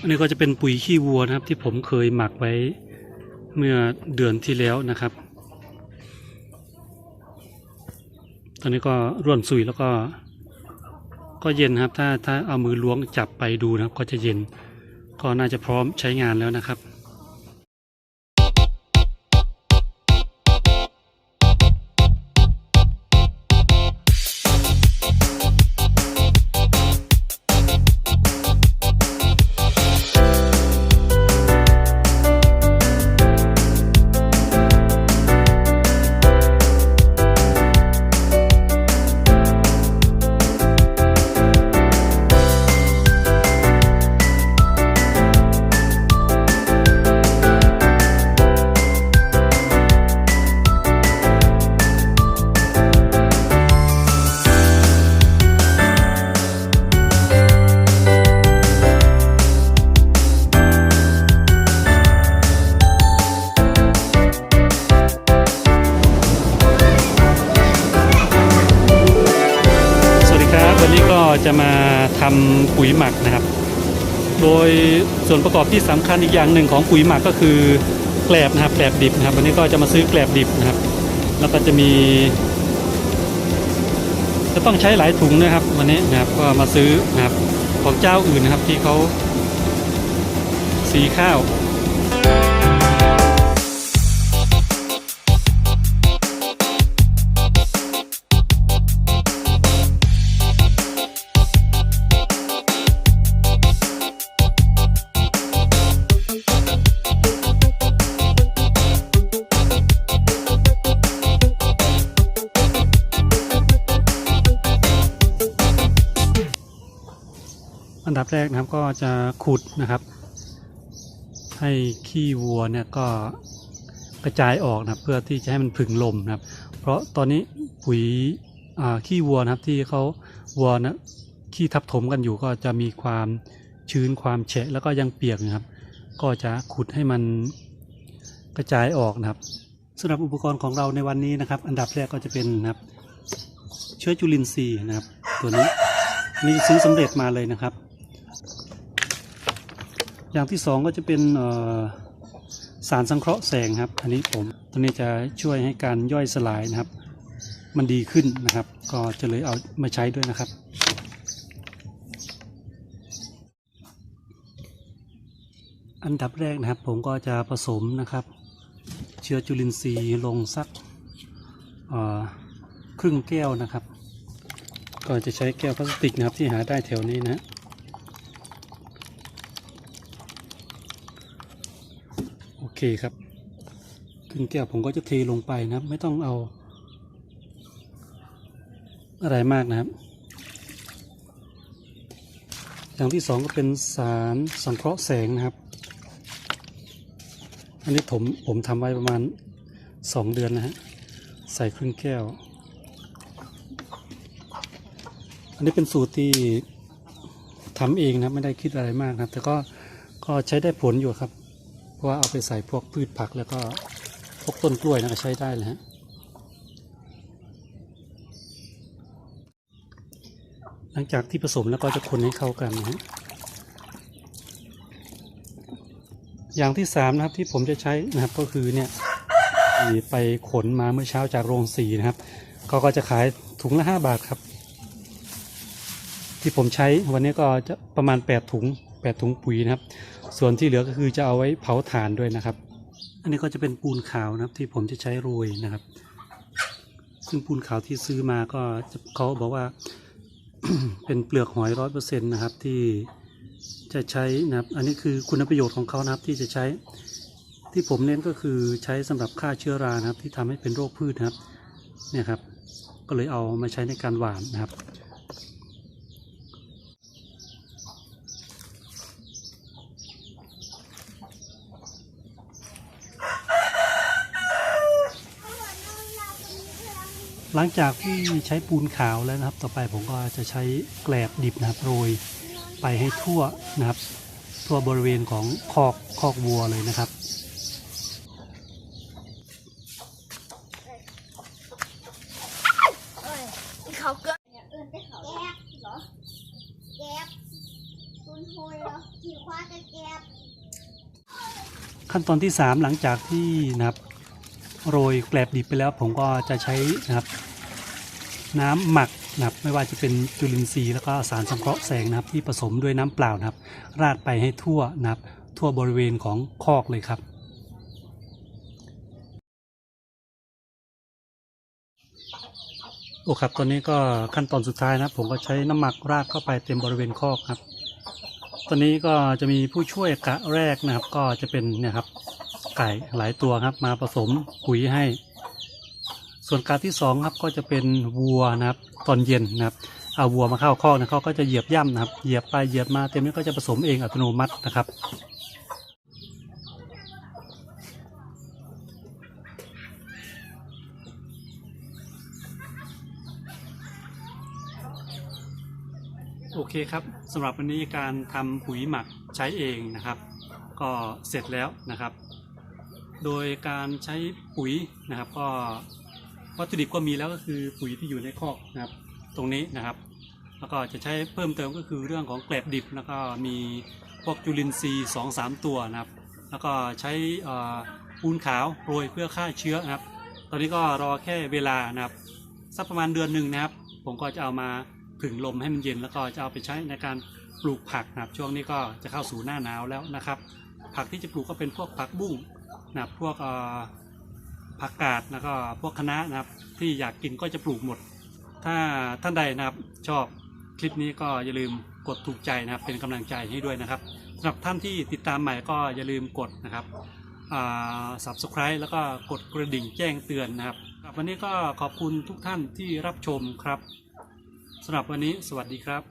อันนี้ก็จะเป็นปุ๋ยขี้วัวนะครับ ที่ผมเคยหมักไว้เมื่อเดือนที่แล้วนะครับ ตอนนี้ก็ร่วนสุยแล้วก็ ก็เย็นครับ ถ้าถ้าเอามือล้วงจับไปดูนะครับ ก็จะเย็น ก็น่าจะพร้อมใช้งานแล้วนะครับ จะมาทำปุ๋ยหมักนะครับ โดยส่วนประกอบที่สำคัญอีกอย่างหนึ่งของปุ๋ยหมักก็คือแกลบนะครับแกลบดิบนะครับ วันนี้ก็จะมาซื้อแกลบดิบนะครับ แล้วก็จะมี จะต้องใช้หลายถุงนะครับ วันนี้นะครับก็มาซื้อนะครับของเจ้าอื่นนะครับที่เขาสีข้าว อันดับแรกนะครับก็จะขุดนะครับ ให้ขี้วัวเนี่ยก็กระจายออกนะเพื่อที่จะให้มันผึ่งลมนะครับ เพราะตอนนี้ปุ๋ยอ่าขี้วัวนะครับที่เขาวัวนะขี้ทับถมกันอยู่ก็จะมีความชื้นความแฉะแล้วก็ยังเปียกนะครับ ก็จะขุดให้มันกระจายออกนะครับสำหรับอุปกรณ์ของเราในวันนี้นะครับ อันดับแรกก็จะเป็นนะครับ เชื้อจุลินทรีย์นะครับ ตัวนี้นนี่ซื้อสำเร็จมาเลยนะครับ อย่างที่สองก็จะเป็นสารสังเคราะห์แสงครับ อันนี้ผมตัวนี้จะช่วยให้การย่อยสลายนะครับ มันดีขึ้นนะครับ ก็จะเลยเอามาใช้ด้วยนะครับอันดับแรกนะครับผมก็จะผสมนะครับ เชื้อจุลินทรีย์ลงสักครึ่งแก้วนะครับ ก็จะใช้แก้วพลาสติกนะครับที่หาได้แถวนี้นะ โอ เคครับครึ่งแก้วผมก็จะเทลงไปนะครับ ไม่ต้องเอา อะไรมากนะครับ อย่างที่สองก็เป็นสารสังเคราะห์แสงนะครับ อันนี้ผมผมทำไว้ประมาณสองเดือนนะฮะใส่ครึ่งแก้ว อันนี้เป็นสูตรที่ทำเองนะไม่ได้คิดอะไรมากนะครับ แต่ก็ก็ใช้ได้ผลอยู่ครับ เพราะว่าเอาไปใส่พวกพืชผักแล้วก็พวกต้นกล้วยนะก็ใช้ได้เลยฮะหลังจากที่ผสมแล้วก็จะคนให้เข้ากันนะฮะอย่างที่สามนะครับที่ผมจะใช้นะครับก็คือเนี่ยไปขนมาเมื่อเช้าจากโรงสีนะครับเขาก็จะขายถุงละห้าบาทครับ ที่ผมใช้วันนี้ก็จะประมาณ8ถุง8ถุงปุ๋ยนะครับ ส่วนที่เหลือก็คือจะเอาไว้เผาถ่านด้วยนะครับ อันนี้ก็จะเป็นปูนขาวนะครับที่ผมจะใช้โรยนะครับ ซึ่งปูนขาวที่ซื้อมาก็เขาบอกว่า เป็นเปลือกหอยร้อยเปอร์เซ็นต์นะครับที่จะใช้นะครับ อันนี้คือคุณประโยชน์ของเขานะครับที่จะใช้ที่ผมเน้นก็คือใช้สำหรับฆ่าเชื้อรานะครับ ที่ทำให้เป็นโรคพืชนะครับ เนี่ยครับ ก็เลยเอามาใช้ในการหว่านนะครับ หลังจากที่ใช้ปูนขาวแล้วนะครับ ต่อไปผมก็จะใช้แกลบดิบนะครับโรยไปให้ทั่วนะครับ ทั่วบริเวณของคอกคอกวัวเลยนะครับเขาเกิดแก๊บเหรอแก๊บคุณโฮยเหรอขี่ควาจะแก๊บขั้นตอนที่ 3 หลังจากที่นะครับโรยแกลบดิบไปแล้วผมก็จะใช้นะครับ น้ำหมักนะครับไม่ว่าจะเป็นจุลินทรีย์แล้วก็สารสังเคราะห์แสงนะครับที่ผสมด้วยน้ำเปล่านะครับ ราดไปให้ทั่วนะครับ ทั่วบริเวณของคอกเลยครับ โอ้ครับตอนนี้ก็ขั้นตอนสุดท้ายนะครับผมก็ใช้น้ำหมักราดเข้าไปเต็มบริเวณคอกครับ ตอนนี้ก็จะมีผู้ช่วยกะแรกนะครับ ก็จะเป็นเนี่ยครับไก่หลายตัวครับมาผสมปุ๋ยให้ ส่วนการที่สองครับก็จะเป็นวัวนะครับตอนเย็นนะครับเอาวัวมาเข้าคอกนะเขาก็จะเหยียบย่ำนะครับ เหยียบไปเหยียบมาเต็มนี้ก็จะผสมเองอัตโนมัตินะครับโอเคครับสำหรับวันนี้การทำปุ๋ยหมักใช้เองนะครับ ก็เสร็จแล้วนะครับ โดยการใช้ปุ๋ยนะครับก็ วัตถุดิบก็มีแล้วก็คือปุ๋ยที่อยู่ในคอกนะครับ ตรงนี้นะครับ แล้วก็จะใช้เพิ่มเติมก็คือเรื่องของแกลบดิบแล้วก็มีพวกจุลินทรีย์สองสามตัวนะครับ แล้วก็ใช้ปูนขาวโรยเพื่อฆ่าเชื้อนะครับ ตอนนี้ก็รอแค่เวลานะครับสักประมาณเดือนหนึ่งนะครับ ผมก็จะเอามาผึ่งลมให้มันเย็น แล้วก็จะเอาไปใช้ในการปลูกผักนะครับ ช่วงนี้ก็จะเข้าสู่หน้าหนาวแล้วนะครับ ผักที่จะปลูกก็เป็นพวกผักบุ้งนะครับพวกอ่อ ผักกาดแล้วก็พวกคะน้านะครับ ที่อยากกินก็จะปลูกหมด ถ้าท่านใดนะครับชอบคลิปนี้ก็อย่าลืมกดถูกใจนะครับ เป็นกำลังใจให้ด้วยนะครับสำหรับท่านที่ติดตามใหม่ก็อย่าลืมกดนะครับอ่า subscribe แล้วก็กดกระดิ่งแจ้งเตือนนะครับครับวันนี้ก็ขอบคุณทุกท่านที่รับชมครับสำหรับวันนี้สวัสดีครับ